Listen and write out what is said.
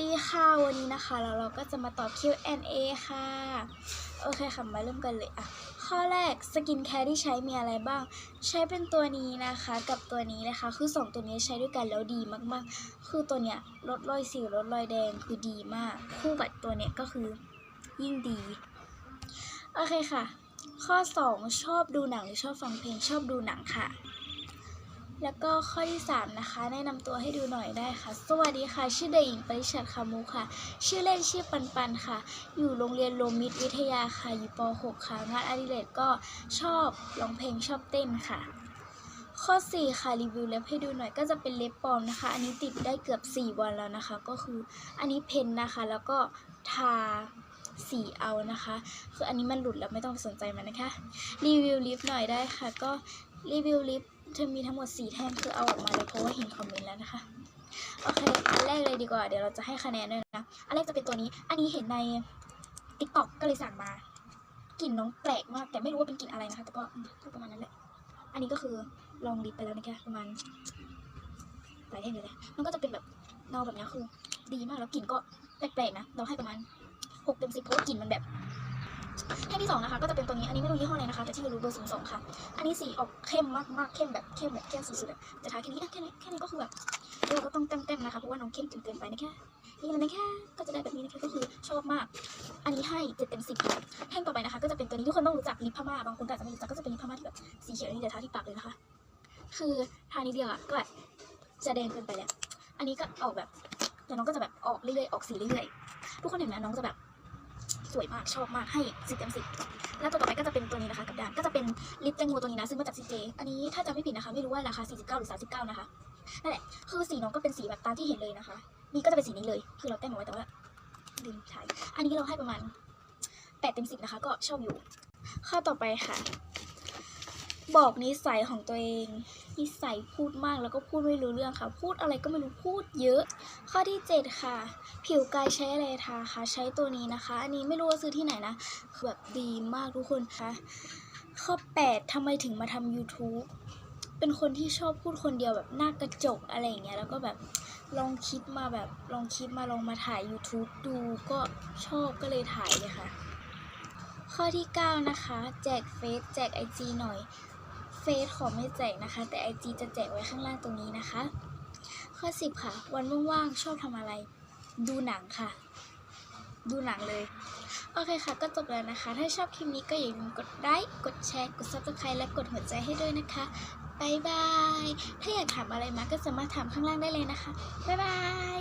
ดีค่ะวันนี้นะคะแล้วเราก็จะมาตอบ Q&A ค่ะ โอเคค่ะ มาเริ่มกันเลยอะ ข้อแรกสกินแคร์ที่ใช้มีอะไรบ้าง ใช้เป็นตัวนี้นะคะ กับตัวนี้นะคะ คือสองตัวนี้ใช้ด้วยกันแล้วดีมากๆ คือตัวเนี้ยลดรอยสิวลดรอยแดงคือดีมาก คู่กับตัวเนี้ยก็คือยิ่งดี โอเคค่ะ ข้อ 2 ชอบดูหนังหรือชอบฟังเพลงชอบดูหนังค่ะ แล้วก็ข้อที่ 3 นะคะ แนะนำตัวให้ดูหน่อยได้ค่ะ สวัสดีค่ะ ชื่อเด็กหญิงปริชัดคามุค่ะ ชื่อเล่นชื่อปันปันค่ะ อยู่โรงเรียนโรมิตรวิทยาค่ะ อยู่ป .6 ค่ะ งานอดิเรกก็ชอบร้องเพลงชอบเต้นค่ะ ข้อ 4 ค่ะ รีวิวเล็บให้ดูหน่อยก็จะเป็นเล็บปลอมนะคะ อันนี้ติดได้เกือบ 4 วันแล้วนะคะ ก็คืออันนี้เพนนะคะ แล้วก็ทาสีเอานะคะ คืออันนี้มันหลุดแล้วไม่ต้องสนใจมันนะคะ รีวิวลิปหน่อยได้ค่ะ ก็ รีวิวลิปจะมีทั้งหมด 4 แท่งคือเอาออกมาเลยเพราะว่าเห็นคอมเมนต์แล้วนะคะ โอเค อันแรกเลยดีกว่า เดี๋ยวเราจะให้คะแนนด้วยนะ อันแรกจะเป็นตัวนี้ อันนี้เห็นใน t ิ k t o k ก็เลยสั่งมากลิ่นน้องแปลกมาก แต่ไม่รู้ว่าเป็นกลิ่นอะไรนะคะ แต่ก็ประมาณนั้นแหละ อันนี้ก็คือลองลิปไปแล้วนะคะประมาณหลายแท่งเลยแหละมันก็จะเป็นแบบเงาแบบนี้คือ ดีมากแล้วกลิ่นก็แปลกๆนะ เราให้ประมาณหกเต็มสิบเพราะว่ากลิ่นมันแบบ แท่งที่สองนะคะก็จะเป็นตัวนี้อันนี้ไม่รู้ยี่ห้ออะไรนะคะแต่ที่รู้เบอร์ศูนย์สองค่ะ อันนี้สีออกเข้มมากๆเข้มแบบเข้มแบบเข้มสุดๆอะจะทาแค่นี้แค่นี้แค่นี้ก็คือแบบเราก็ต้องเต็มๆนะคะเพราะว่าน้องเข้มจนเกินไปนะคะนี่มันนะคะก็จะได้แบบนี้นะคะก็คือชอบมาก อันนี้ให้เจ็ดเต็มสิบแท่งต่อไปนะคะ ก็จะเป็นตัวนี้ทุกคนต้องรู้จักลิปพม่าบางคนอาจจะไม่รู้จักก็จะเป็นลิปพม่าที่แบบสีเขียวนี่เดี๋ยวทาที่ปากเลยนะคะ คือทานิดเดียวอะก็แบบจะแดงเกินไปแล้วอันนี้ก็ออกแบบเดี๋ยวน้องก็จะแบบออกเรื่อยๆออกสีเรื่อยๆทุกคนเห็นไหมน้องจะแบบ วยมากชอบมากให้สิบเต็มสิบแล้วตัวต่อไปก็จะเป็นตัวนี้นะคะกับดานก็จะเป็นลิปแตงโมตัวนี้นะ ซึ่งมาจากซีเจอันนี้ถ้าจำไม่ผิดนะคะไม่รู้ว่าราคา 49 หรือ 39 นะคะนั่นแหละคือสีน้องก็เป็นสีแบบตามที่เห็นเลยนะคะ นี่ก็จะเป็นสีนี้เลย คือเราแต่งเอาไว้แต่ว่าลืมใช้อันนี้เราให้ประมาณ8เต็ม10นะคะ ก็ชอบอยู่ข้อต่อไปค่ะ บอกนิสัยของตัวเอง นิสัยพูดมากแล้วก็พูดไม่รู้เรื่องค่ะ พูดอะไรก็ไม่รู้พูดเยอะ ข้อที่ 7 ค่ะ ผิวกายใช้อะไรทาคะใช้ตัวนี้นะคะ อันนี้ไม่รู้ว่าซื้อที่ไหนนะคือแบบดีมากทุกคนคะข้อ 8ทำไมถึงมาทำ YouTube เป็นคนที่ชอบพูดคนเดียวแบบหน้ากระจกอะไรอย่างเงี้ยแล้วก็แบบลองคิดมาแบบลองคิดมาลองมาถ่าย YouTube ดูก็ชอบก็เลยถ่ายเลยค่ะ ข้อที่ 9 นะคะ แจกเฟซแจก IG หน่อย ฟซขอไม่แจกนะคะ แต่ IG จะแจกไว้ข้างล่างตรงนี้นะคะ ข้อ 10 ค่ะ วันว่างๆชอบทำอะไร ดูหนังค่ะ ดูหนังเลย โอเคค่ะ ก็จบแล้วนะคะ ถ้าชอบคลิปนี้ก็อย่าลืมกดไลค์กดแชร์ กด subscribe และกดหัวใจให้ด้วยนะคะบายบาย ถ้าอยากถามอะไรมาก็สามารถถามข้างล่างได้เลยนะคะบายบาย